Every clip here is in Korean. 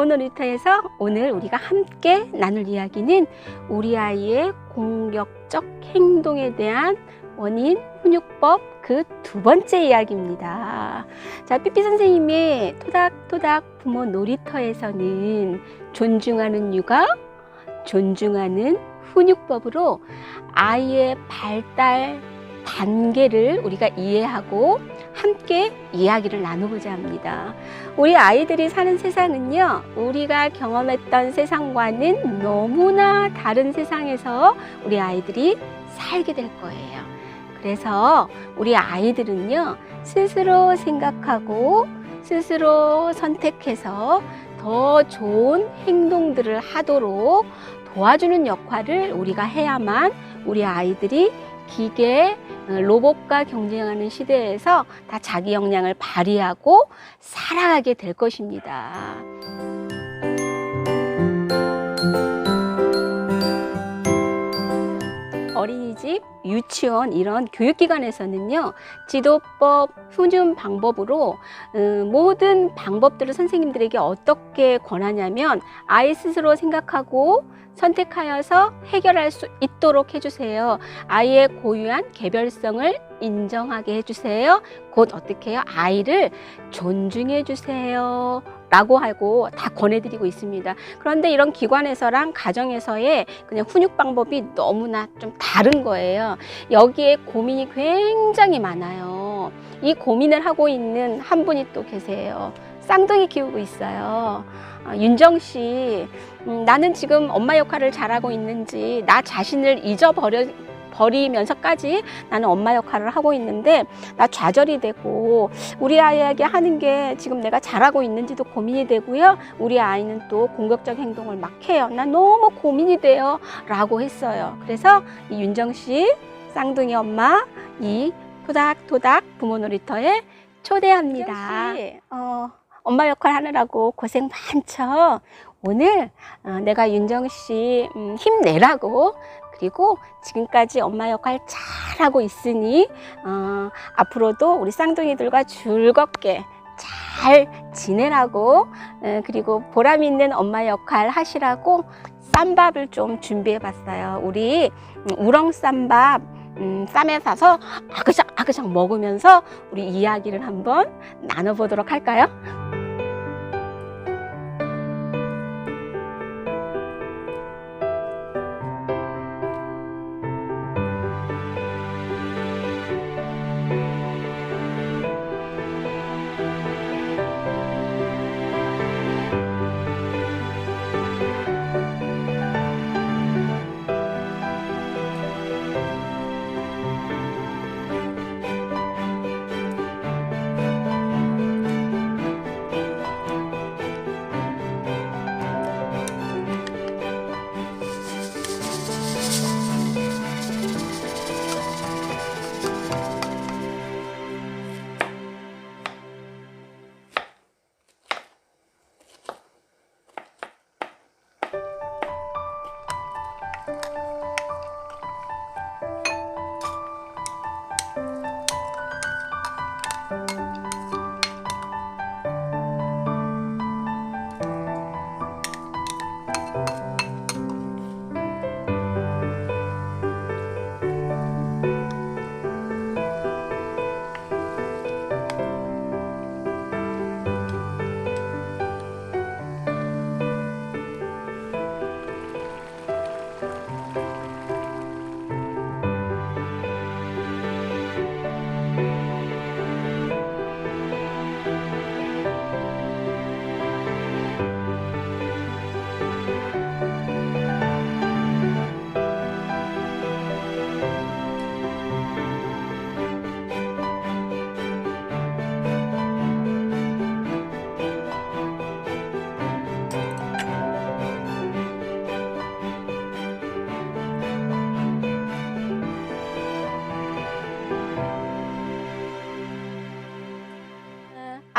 부모 놀이터에서 오늘 우리가 함께 나눌 이야기는 우리 아이의 공격적 행동에 대한 원인 훈육법 그 두 번째 이야기입니다. 자, 삐삐 선생님의 토닥토닥 부모 놀이터에서는 존중하는 육아, 존중하는 훈육법으로 아이의 발달 단계를 우리가 이해하고 함께 이야기를 나눠보자 합니다. 우리 아이들이 사는 세상은요, 우리가 경험했던 세상과는 너무나 다른 세상에서 우리 아이들이 살게 될 거예요. 그래서 우리 아이들은요, 스스로 생각하고 스스로 선택해서 더 좋은 행동들을 하도록 도와주는 역할을 우리가 해야만 우리 아이들이 기계, 어, 로봇과 경쟁하는 시대에서 다 자기 역량을 발휘하고 살아가게 될 것입니다. 유치원 이런 교육기관에서는요 지도법, 훈육 방법으로 음, 모든 방법들을 선생님들에게 어떻게 권하냐면 아이 스스로 생각하고 선택하여서 해결할 수 있도록 해주세요. 아이의 고유한 개별성을 인정하게 해주세요. 곧 어떻게 해요? 아이를 존중해 주세요. 라고 하고 다 권해드리고 있습니다. 그런데 이런 기관에서랑 가정에서의 그냥 훈육 방법이 너무나 좀 다른 거예요. 여기에 고민이 굉장히 많아요. 이 고민을 하고 있는 한 분이 또 계세요. 쌍둥이 키우고 있어요. 어, 윤정 씨, 음, 나는 지금 엄마 역할을 잘하고 있는지 나 자신을 잊어버려 버리면서까지 나는 엄마 역할을 하고 있는데 나 좌절이 되고 우리 아이에게 하는 게 지금 내가 잘하고 있는지도 고민이 되고요. 우리 아이는 또 공격적 행동을 막 해요. 난 너무 고민이 돼요. 라고 했어요. 그래서 이 윤정 씨, 쌍둥이 엄마, 이 토닥토닥 부모 놀이터에 초대합니다. 어, 엄마 역할 하느라고 고생 많죠. 오늘 어, 내가 윤정 씨 음, 힘내라고 그리고 지금까지 엄마 역할 잘하고 있으니 어, 앞으로도 우리 쌍둥이들과 즐겁게 잘 지내라고 어, 그리고 보람 있는 엄마 역할 하시라고 쌈밥을 좀 준비해 봤어요. 우리 음, 우렁 쌈밥 음, 쌈에 사서 아그작 아그작 먹으면서 우리 이야기를 한번 나눠보도록 할까요?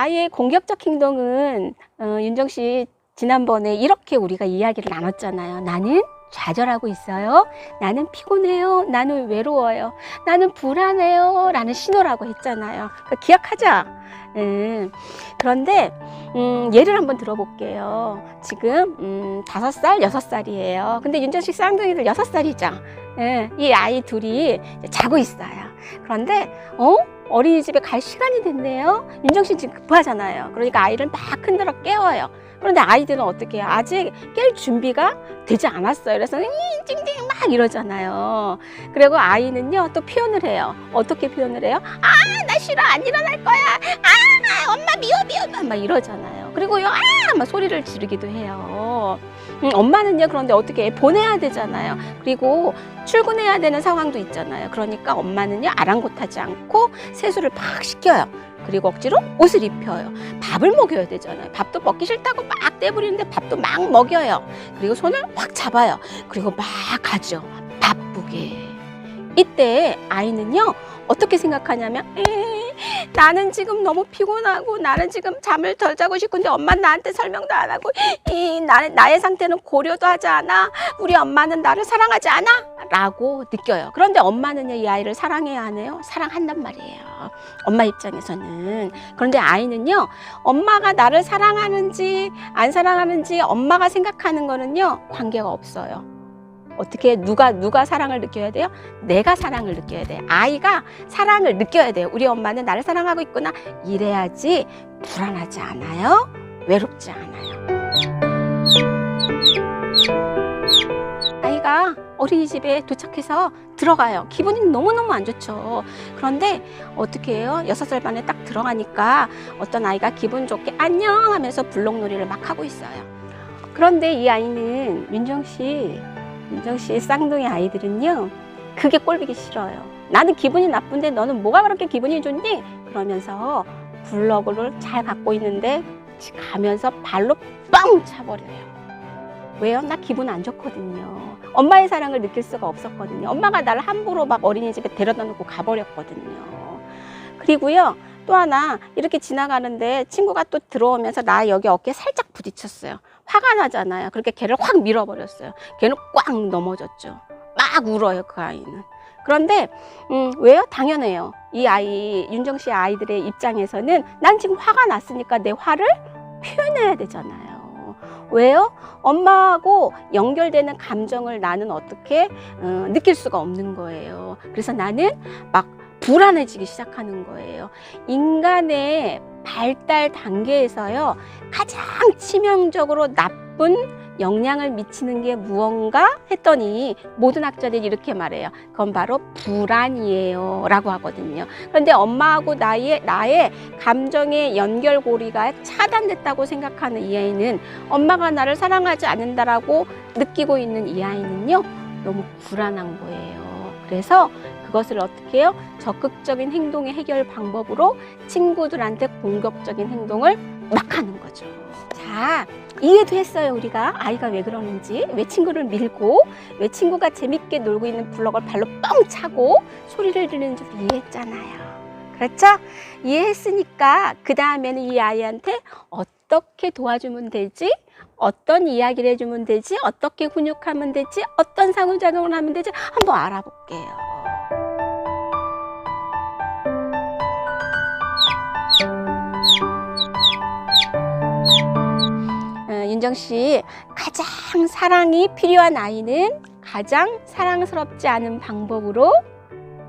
아이의 공격적 행동은 어, 윤정 씨 지난번에 이렇게 우리가 이야기를 나눴잖아요. 나는 좌절하고 있어요. 나는 피곤해요. 나는 외로워요. 나는 불안해요. 라는 신호라고 했잖아요. 그러니까 기억하자. 음, 그런데 음, 예를 한번 들어볼게요. 지금 음, 다섯 살, 여섯 살이에요. 근데 윤정식 쌍둥이들 여섯 살이죠. 예, 이 아이 둘이 자고 있어요. 그런데 어? 어린이집에 갈 시간이 됐네요. 윤정 씨 지금 급하잖아요. 그러니까 아이를 막 흔들어 깨워요. 그런데 아이들은 어떻게 해요? 아직 깰 준비가 되지 않았어요. 그래서 잉, 찡찡 막 이러잖아요. 그리고 아이는요 또 표현을 해요. 어떻게 표현을 해요? 아, 나 싫어. 안 일어날 거야. 아, 엄마 미워 미워 막 이러잖아요. 그리고 요, 아, 막 소리를 지르기도 해요. 음, 엄마는요 그런데 어떻게 해? 보내야 되잖아요. 그리고 출근해야 되는 상황도 있잖아요. 그러니까 엄마는요 아랑곳하지 않고 세수를 팍 시켜요. 그리고 억지로 옷을 입혀요. 밥을 먹여야 되잖아요. 밥도 먹기 싫다고 막 떼부리는데 밥도 막 먹여요. 그리고 손을 확 잡아요. 그리고 막 가죠. 바쁘게. 이때 아이는요 어떻게 생각하냐면 에이, 나는 지금 너무 피곤하고 나는 지금 잠을 덜 자고 싶은데 엄마는 나한테 설명도 안 하고 이 나의, 나의 상태는 고려도 하지 않아? 우리 엄마는 나를 사랑하지 않아? 라고 느껴요. 그런데 엄마는요 이 아이를 사랑해야 하네요. 사랑한단 말이에요. 엄마 입장에서는. 그런데 아이는요 엄마가 나를 사랑하는지 안 사랑하는지 엄마가 생각하는 거는요 관계가 없어요 어떻게 누가 누가 사랑을 느껴야 돼요? 내가 사랑을 느껴야 돼요. 아이가 사랑을 느껴야 돼요. 우리 엄마는 나를 사랑하고 있구나. 이래야지 불안하지 않아요. 외롭지 않아요. 아이가 어린이집에 도착해서 들어가요. 기분이 너무너무 안 좋죠. 그런데 어떻게 해요? 여섯 살 반에 딱 들어가니까 어떤 아이가 기분 좋게 안녕 하면서 블록놀이를 막 하고 있어요. 그런데 이 아이는 윤정 씨 윤정 씨의 쌍둥이 아이들은요, 그게 꼴보기 싫어요. 나는 기분이 나쁜데 너는 뭐가 그렇게 기분이 좋니? 그러면서 블럭을 잘 갖고 있는데 가면서 발로 뻥 차버려요. 왜요? 나 기분 안 좋거든요. 엄마의 사랑을 느낄 수가 없었거든요. 엄마가 나를 함부로 막 어린이집에 데려다 놓고 가버렸거든요. 그리고요, 또 하나 이렇게 지나가는데 친구가 또 들어오면서 나 여기 어깨에 살짝 부딪혔어요. 화가 나잖아요. 그렇게 걔를 확 밀어버렸어요. 걔는 꽉 넘어졌죠. 막 울어요, 그 아이는. 그런데 음, 왜요? 당연해요. 이 아이 윤정 씨 아이들의 입장에서는 난 지금 화가 났으니까 내 화를 표현해야 되잖아요. 왜요? 엄마하고 연결되는 감정을 나는 어떻게 어, 느낄 수가 없는 거예요. 그래서 나는 막 불안해지기 시작하는 거예요. 인간의 발달 단계에서요, 가장 치명적으로 나쁜 영향을 미치는 게 무언가 했더니 모든 학자들이 이렇게 말해요. 그건 바로 불안이에요. 라고 하거든요. 그런데 엄마하고 나의, 나의 감정의 연결고리가 차단됐다고 생각하는 이 아이는 엄마가 나를 사랑하지 않는다라고 느끼고 있는 이 아이는요, 너무 불안한 거예요. 그래서 그것을 어떻게 해요? 적극적인 행동의 해결 방법으로 친구들한테 공격적인 행동을 막 하는 거죠. 자, 이해도 했어요, 우리가. 아이가 왜 그러는지, 왜 친구를 밀고, 왜 친구가 재밌게 놀고 있는 블럭을 발로 뻥 차고 소리를 지르는지 이해했잖아요. 그렇죠? 이해했으니까 그 다음에는 이 아이한테 어떻게 도와주면 되지? 어떤 이야기를 해주면 되지? 어떻게 훈육하면 되지? 어떤 상호작용을 하면 되지? 한번 알아볼게요. 어, 윤정 씨, 가장 사랑이 필요한 아이는 가장 사랑스럽지 않은 방법으로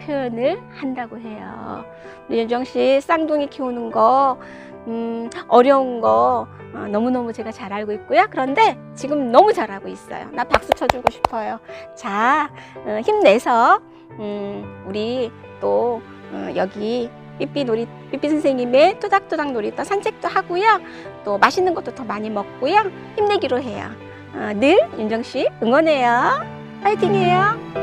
표현을 한다고 해요. 윤정 씨 쌍둥이 키우는 거 음, 어려운 거 어, 너무너무 제가 잘 알고 있고요. 그런데 지금 너무 잘하고 있어요. 나 박수 쳐주고 싶어요. 자, 어, 힘내서 음, 우리 또 어, 여기 삐삐 놀이 삐삐 선생님의 토닥토닥 놀이터 산책도 하고요. 또 맛있는 것도 더 많이 먹고요. 힘내기로 해요. 어, 늘 윤정 씨 응원해요. 파이팅해요.